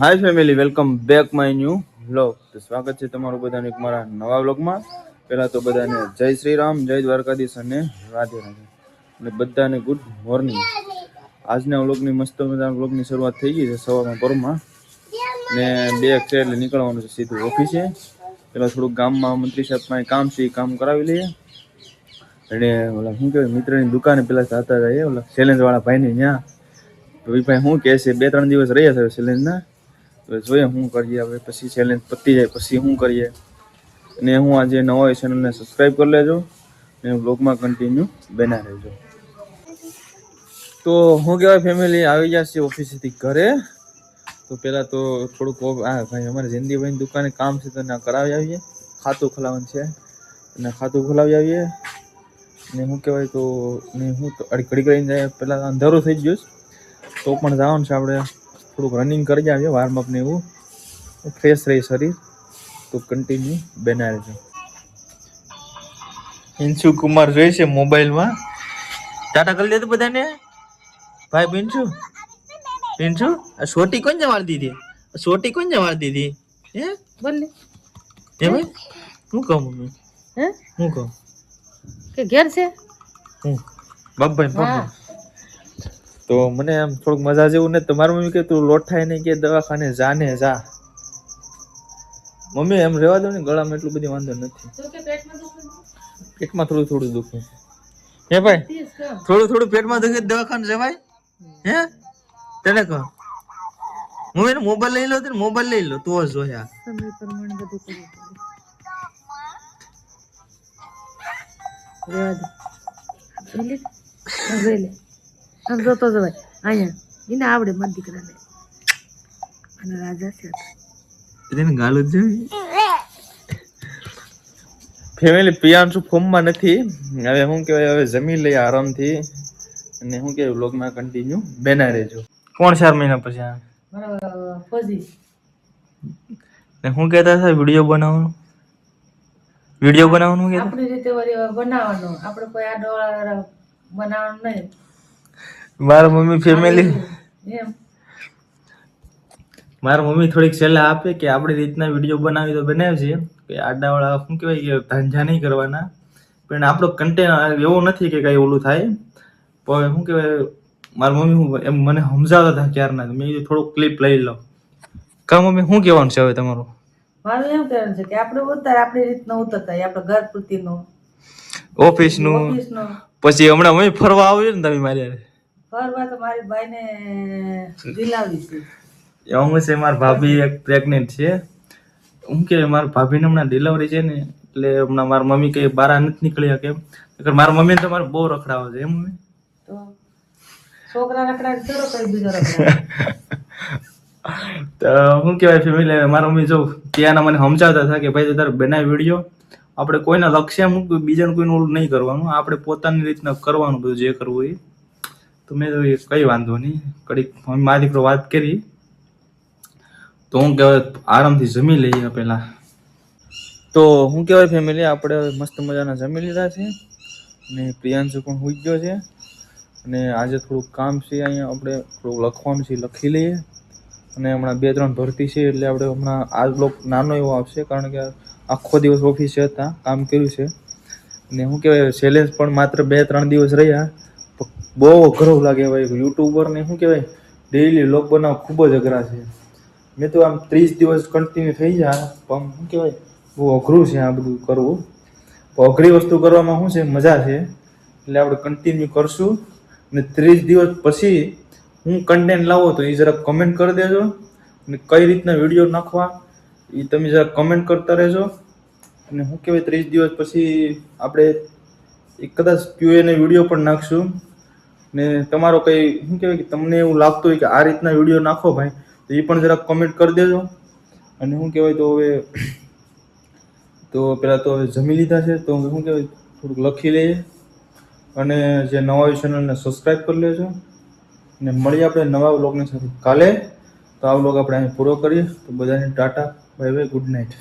Hi family welcome back my new vlog તો સ્વાગત છે તમારું બધાને એક મારા નવા વ્લોગમાં પહેલાં તો બધાને જય શ્રી રામ, જય દ્વારકાધીશ અને રાધે રાધે. અને બધાને ગુડ મોર્નિંગ આજના વ્લોગની મસ્ત મજાના વ્લોગની શરૂઆત થઈ ગઈ છે સવારમાં પરમાં. ને બે છે એટલે નીકળવાનું છે સીધું ઓફિસે પેલા થોડુંક ગામમાં મંત્રી સાહેબ કામ છે એ કામ કરાવી લઈએ. એટલે ઓલા શું કહેવાય, મિત્રની દુકાને પેલા જતા જઈએ ઓલા ચેલેન્જ વાળા ભાઈને ત્યાં. ભાઈ શું કહે છે, બે ત્રણ દિવસ રહ્યા છે ચેલેન્જના તો જોઈએ શું કરીએ. હવે પછી ચેલેન્જ પતી જાય, પછી શું કરીએ. અને હું આજે નવા હોય ચેનલને સબસ્ક્રાઈબ કરી લેજો અને બ્લોગમાં કન્ટિન્યુ બના રહેજો. તો શું કહેવાય ફેમિલી આવી ગયા છે ઓફિસેથી ઘરે. તો પહેલાં તો થોડુંક આ ભાઈ અમારે જિંદગીભાઈની દુકાને કામ છે તો ના કરાવી આવીએ. ખાતું ખોલાવવાનું છે. અને ખાતું ખોલાવી આવીએ. ને શું કહેવાય તો ને હું તો ઘડી કરીને જાય. પહેલાં અંધારું થઈ ગયું. તો પણ જવાનું છે આપણે. થોડુંક રનિંગ કરી આવીએ વાર્મઅપ ને એવું. ફ્રેશ રહે શરીર. તો કન્ટિન્યુ બના રહેજો હિન્સુ કુમાર જોઈ છે મોબાઈલમાં ટાટા કરી દેતું બધાને. ભાઈ પિન્સુ પિન્સુ આ સોટી કોણ જમાડી દીધી? સોટી કોણ જમાડી દીધી? હે? બોલ હે ભાઈ? હું? કહું મમ્મી? હે? હું કહું? કે ઘેર છે? હું. બાપભાઈ બાપભાઈ. તો મને આમ થોડુંક મજા જેવું ને તમારું મમ્મી કે તું લોટ થાય નહીં કે દવાખાને જા ને જા. મમ્મી એમ રહેવા દો ને ગળામાં એટલું બધી વાંધો નથી. પેટમાં થોડું થોડું દુખે. હે ભાઈ? થોડું થોડું પેટમાં દુખે દવાખાને જવાય? હે? તને કહો. મમ્મી એને મોબાઈલ લઈ લો તો મોબાઈલ લઈ લો તો જોયા સમય પ્રમાણે બધું આમ જોતો જવાય અહીંયા એને આવડે મારા દીકરાને. અને રાજા છે. તેને ગાલો જ ફેમિલી પિયાંશુ ફોર્મમાં નથી. હવે હું કહેવાય હવે જમી લઈએ આરામથી. અને હું કહેવાય વ્લોગમાં કન્ટિન્યુ બેના રહેજો. કોણ ચાર મહિના પછી ને શું કહેતા હતા વીડિયો બનાવવાનું? વીડિયો બનાવવાનું કે આપણી રીતે બનાવવાનું. આપણે કોઈ આડો બનાવવાનું નહીં. મારા મમ્મી ફેમિલી મારા મમ્મી થોડીક સલાહ આપે કે આપણી રીતના વીડિયો બનાવી તો બનાવજે. કે આડાવાળા શું કહેવાય કે ધંધા નહીં કરવાના. પણ આપણો કન્ટેન્ટ એવો નથી કે કાંઈ ઓલું થાય. પણ શું કહેવાય મારા મમ્મી હું એમ મને સમજાવતા હતા ક્યારના. મેં કીધું થોડુંક ક્લિપ લઈ લો. કા મમ્મી શું કહેવાનું છે હવે તમારું? મારું એમ કહેવાનું છે કે આપણે ઉતાર આપણી રીતના ઉતરતા આપણે ઘર પૂરતીનું. ઓફિસનું પછી હમણાં મમ્મી ફરવા આવ્યું ને તમે મારી. ફરવા તો મારી બાઈને દિલાવી છે. હું છે મારા ભાભી એક પ્રેગ્નેન્ટ છે. હું કે મારા ભાભીને હમણાં ડિલિવરી છે ને એટલે હમણાં મારા મમ્મી કઈ બારા નથી નીકળ્યા કેમ નકર મારા મમ્મી તો મારે બહુ રખડાવો છે એમ મમ્મી તો છોકરા રખડા કરો કઈ બીજો તો શું કહેવાય ફેમિલી મારા મમ્મી જો ત્યાંના મને સમજાવતા હતા કે ભાઈ તારે બનાવી વીડિયો. આપણે કોઈના લક્ષ્ય મૂક બીજાને કોઈનું ઓલું નહીં કરવાનું. આપણે પોતાની રીતના કરવાનું બધું જે કરવું એ. તો મેં તો કઈ વાંધો નહીં. કડીક મારા દીકરો વાત કરી. તો હું કહેવાય આરામથી જમી લઈએ પહેલાં. તો હું કહેવાય ફેમિલી આપણે મસ્ત મજાના જમી લીધા છે. અને પ્રિયાંશુ પણ હોઈ ગયો છે. અને આજે થોડુંક કામ છે અહીંયા, આપણે થોડુંક લખવાનું છે, લખી લઈએ. અને હમણાં બે ત્રણ ભરતી છે, એટલે આપણે હમણાં આ બ્લોક નાનો એવો આવશે, કારણ કે આખો દિવસ ઓફિસે હતા, કામ કર્યું છે. અને હું કહેવાય સેલેન્સ પણ માત્ર બે ત્રણ દિવસ રહ્યા. બહુ અઘરો લાગે ભાઈ યુટ્યુબર ને શું કહેવાય ડેઈલી લોક બનાવ ખૂબ જ અઘરા છે. મેં તો આમ ત્રીસ દિવસ કન્ટિન્યુ થઈ જાય, પણ શું કહેવાય, બહુ અઘરું છે આ બધું કરવું. અઘરી વસ્તુ કરવામાં શું છે, મજા છે. એટલે આપણે કન્ટિન્યુ કરશું. અને ત્રીસ દિવસ પછી હું કન્ટેન્ટ લાવો તો એ જરાક કમેન્ટ કરી દેજો. અને કઈ રીતના વીડિયો નાખવા, એ તમે જરાક કમેન્ટ કરતા રહેજો. અને શું કહેવાય, ત્રીસ દિવસ પછી આપણે એક કદાચ ક્યુએને વીડિયો પણ નાખશું. ને તમારો કંઈ, શું કહેવાય કે તમને એવું લાગતું હોય કે આ રીતના વીડિયો નાખો ભાઈ, તો એ પણ જરાક કમેન્ટ કરી દેજો. અને શું કહેવાય, તો હવે, તો પહેલાં તો હવે જમી લીધા છે, તો શું કહેવાય, થોડુંક લખી લઈએ. અને જે નવા ચેનલને સબસ્ક્રાઈબ કરી લેજો. અને મળીએ આપણે નવા વ્લોગની સાથે. કાલે તો આ વ્લોગ આપણે અહીં પૂરો કરીએ. તો બધાને tata bye bye good night